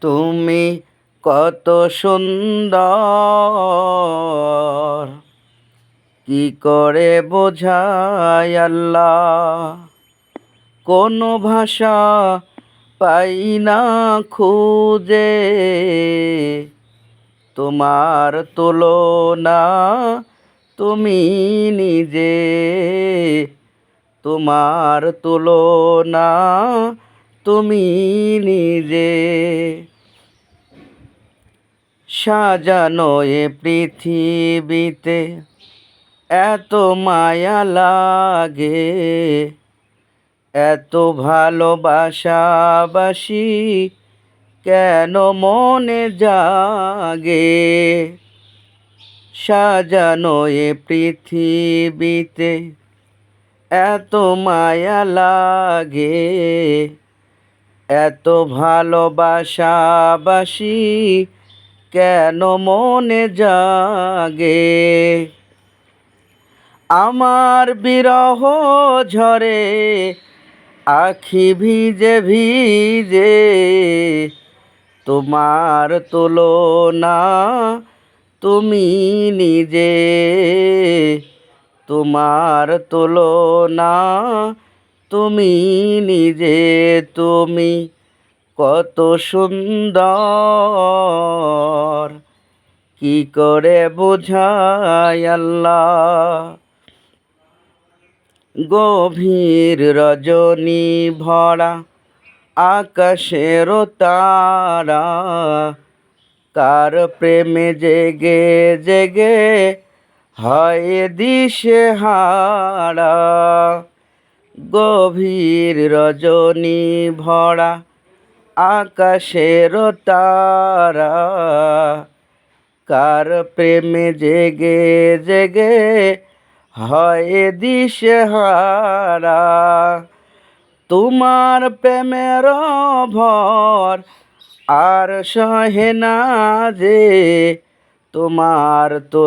তুমি কত সুন্দর। কি করে বোঝায় আল্লাহ? কোনো ভাষা পাই না খুঁজে। তোমার তুলনা তুমি নিজে। তোমার তুলনা তুমি নিজে সাজানো এ পৃথিবীতে এত মায়া লাগে, এত ভালোবাসাবাসি কেন মনে জাগে? সাজানো এ পৃথিবীতে এত মায়া লাগে এত ভালোবাসাবাসি কেন মনে জাগে? আমার বিরহ ঝরে, আখি ভিজে ভিজে, তোমার তুলনা তুমি নিজে, তোমার তুলনা তুমি নিজে, তুমি কত সুন্দর। কি করে বোঝাই আল্লাহ? গভীর রজনী ভরা আকাশের তারা, কার প্রেমে জেগে জেগে হয় দিশে হারা গভীর রজনী ভরা আকাশের তারা। কার প্রেমে জেগে জেগে হয় দিশেহারা। তোমার প্রেমের ভর আর সহে না যে তোমার তো